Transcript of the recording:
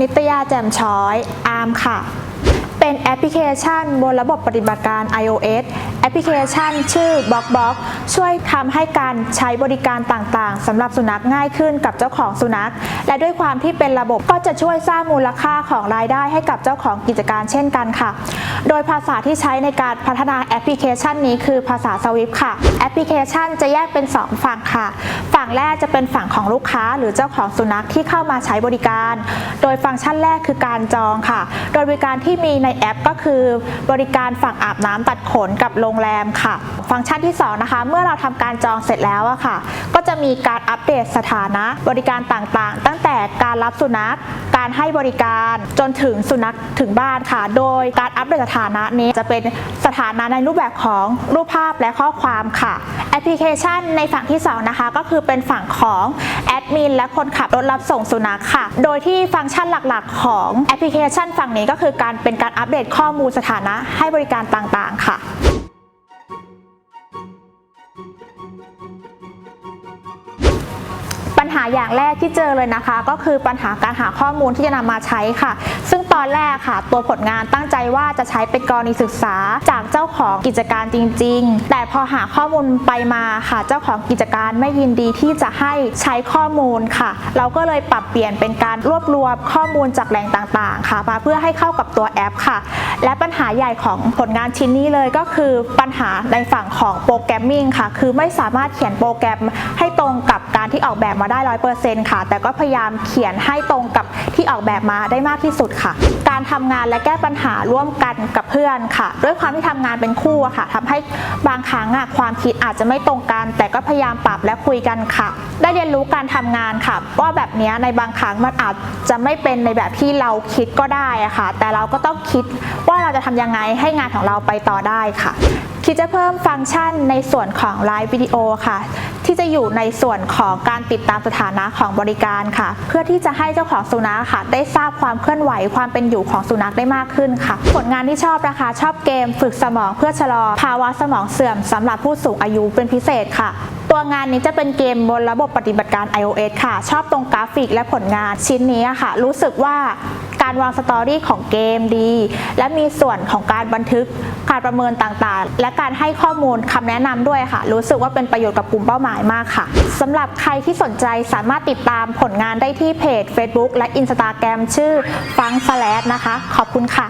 นิตยาแจ่มช้อยอาร์มค่ะ เป็นแอปพลิเคชันบนระบบปฏิบัติการ iOS แอ ปพลิเคชันชื่อ BlockBox ช่วยทำให้การใช้บริการต่างๆสำหรับสุนัขง่ายขึ้นกับเจ้าของสุนัข และด้วยความที่เป็นระบบก็จะช่วยสร้างมูลค่าของรายได้ให้กับเจ้าของกิจการเช่นกันค่ะ โดยภาษาที่ใช้ในการพัฒนาแอปพลิเคชันนี้คือภาษา Swift ค่ะ แอปพลิเคชันจะแยกเป็น 2 ฝั่งค่ะ ฝั่งแรกจะเป็นฝั่งของลูกค้าหรือเจ้าของสุนัขที่เข้ามาใช้บริการ โดยฟังก์ชันแรกคือการจองค่ะ โดยบริการที่มีในแอปก็คือ บริการฝั่งอาบน้ำตัดขนกับโรงแรมค่ะ ฟังก์ชันที่สองนะคะ เมื่อเราทำการจองเสร็จแล้วอะค่ะ ก็จะมีการอัปเดตสถานะบริการต่างๆ ตั้งแต่การรับสุนัข การให้บริการจนถึงสุนัขถึงบ้านค่ะ โดยการอัปเดตสถานะนี้จะเป็นสถานะในรูปแบบของรูปภาพและข้อความค่ะแอปพลิเคชันในฝั่งที่สองนะคะ ก็คือเป็นฝั่งของแอดมินและคนขับรถรับส่งสุนัขค่ะ โดยที่ฟังก์ชันหลักๆ ของแอปพลิเคชันฝั่งนี้ก็คือการเป็นการอัปเดตข้อมูลสถานะให้บริการต่างๆค่ะ ญหาอย่างแรกที่เจอเลยนะคะ ก็คือปัญหาการหาข้อมูลที่จะนำมาใช้ค่ะ ซึ่งตอนแรกค่ะ ตัวผลงานตั้งใจว่าจะใช้เป็นกรณีศึกษาจากเจ้าของกิจการจริง ๆ แต่พอหาข้อมูลไปมาค่ะ เจ้าของกิจการไม่ยินดีที่จะให้ใช้ข้อมูลค่ะ เราก็เลยปรับเปลี่ยนเป็นการรวบรวมข้อมูลจากแหล่งต่างๆ ค่ะ มาเพื่อให้เข้ากับตัวแอปค่ะ และปัญหาใหญ่ของผลงานชิ้นนี้เลยก็คือปัญหาในฝั่งของโปรแกรมมิ่งค่ะ คือไม่สามารถเขียนโปรแกรมให้ตรงกับการที่ออกแบบมาได้ร้อยเปอร์เซ็นต์ค่ะ แต่ก็พยายามเขียนให้ตรงกับที่ออกแบบมาได้มากที่สุดค่ะ การทำงานและแก้ปัญหาร่วมกันกับเพื่อนค่ะ ด้วยความที่ทำงานเป็นคู่อะค่ะทำให้บางครั้งอะความคิดอาจจะไม่ตรงกัน แต่ก็พยายามปรับและคุยกันค่ะ ได้เรียนรู้การทำงานค่ะว่าแบบนี้ในบางครั้งมันอาจจะไม่เป็นในแบบที่เราคิดก็ได้อะค่ะ แต่เราก็ต้องคิดว่าเราจะทำยังไงให้งานของเราไปต่อได้ค่ะ คิดจะเพิ่มฟังก์ชันในส่วนของไลฟ์วิดีโอค่ะ ที่จะอยู่ในส่วนของการติดตามสถานะของบริการค่ะ เพื่อที่จะให้เจ้าของสุนัขค่ะ ได้ทราบความเคลื่อนไหวความเป็นอยู่ของสุนัขได้มากขึ้นค่ะ ผลงานที่ชอบนะคะ ชอบเกม ฝึกสมองเพื่อชะลอ ภาวะสมองเสื่อมสำหรับผู้สูงอายุเป็นพิเศษค่ะ ตัวงานนี้จะเป็นเกมบนระบบปฏิบัติการ iOS ค่ะ ชอบตรงกราฟิกและผลงานชิ้นนี้อะค่ะ รู้สึกว่าการวางสตอรี่ของเกมดี และมีส่วนของการบันทึกการประเมินต่างๆ และการให้ข้อมูลคำแนะนำด้วยค่ะ รู้สึกว่าเป็นประโยชน์กับกลุ่มเป้าหมายมากค่ะสำหรับใครที่สนใจสามารถติดตามผลงานได้ที่เพจ Facebook และ Instagram ชื่อฟังสแลนะคะ ขอบคุณค่ะ